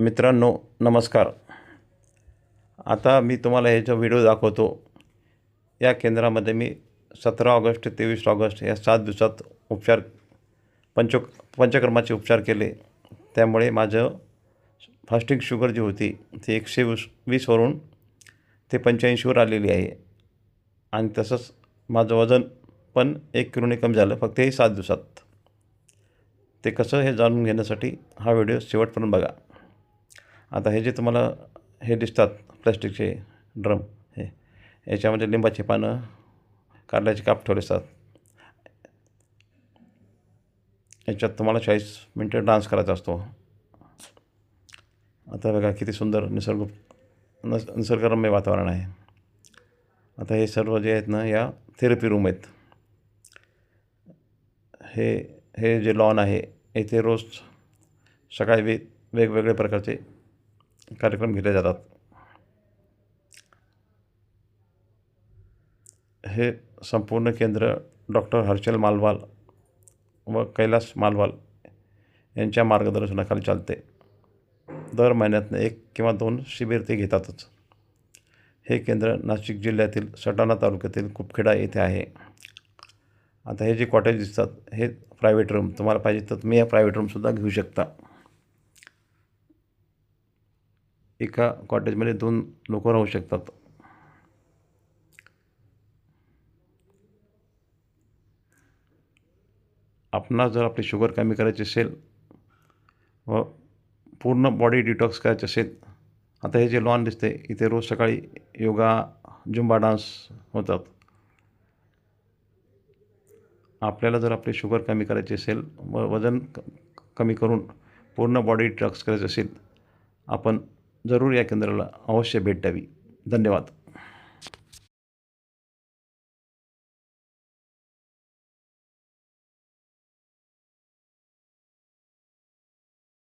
मित्रांनो नमस्कार. आता मी तुम्हाला हे जो व्हिडिओ दाखवतो. या केंद्रामध्ये मी सतरा ऑगस्ट तेवीस ऑगस्ट या सात दिवसात उपचार पंच पंचकर्माचे उपचार केले. त्यामुळे माझं फास्टिंग शुगर जी होती ती एकशे वीस वीसवरून ते पंच्याऐंशीवर आलेली आहे. आणि तसंच माझं वजन पण एक किलोने कमी झालं फक्त हे सात दिवसात. ते कसं हे जाणून घेण्यासाठी हा व्हिडिओ शेवटपर्यंत बघा. आता हे जे तुम्हाला हे दिसतात प्लॅस्टिकचे ड्रम हे याच्यामध्ये लिंबाची पानं कारल्याचे काप ठेवले असतात याच्यात तुम्हाला चाळीस मिनटं डान्स करायचा असतो. आता बघा किती सुंदर निसर्ग नस निसर्गरम्य वातावरण आहे. आता हे सर्व जे आहेत ना या थेरपी रूम आहेत. हे हे जे लॉन आहे येथे रोज सकाळी वे वेगवेगळ्या प्रकारचे कार्यक्रम घेतले जातात. हे संपूर्ण केंद्र डॉक्टर हर्षल मालवाल व कैलास मालवाल यांच्या मार्गदर्शनाखाली चालते. दर महिन्यातनं एक किंवा दोन शिबिर ते घेतातच. हे केंद्र नाशिक जिल्ह्यातील सटाणा तालुक्यातील कुपखेडा येथे आहे. आता हे जे कॉटेज दिसतात हे प्रायव्हेट रूम तुम्हाला पाहिजे तर तुम्ही या प्रायव्हेट रूमसुद्धा घेऊ शकता. एका कॉटेजमध्ये दोन लोक राहू शकतात. आपणास जर आपली शुगर कमी करायची असेल व पूर्ण बॉडी डिटॉक्स करायचे असेल आता हे जे लॉन दिसते इथे रोज सकाळी योगा जुंबा डान्स होतात. आपल्याला जर आपली शुगर कमी करायची असेल व वजन कमी करून पूर्ण बॉडी डिटॉक्स करायचं असेल आपण जरूर या केंद्राला अवश्य भेट द्यावी. धन्यवाद.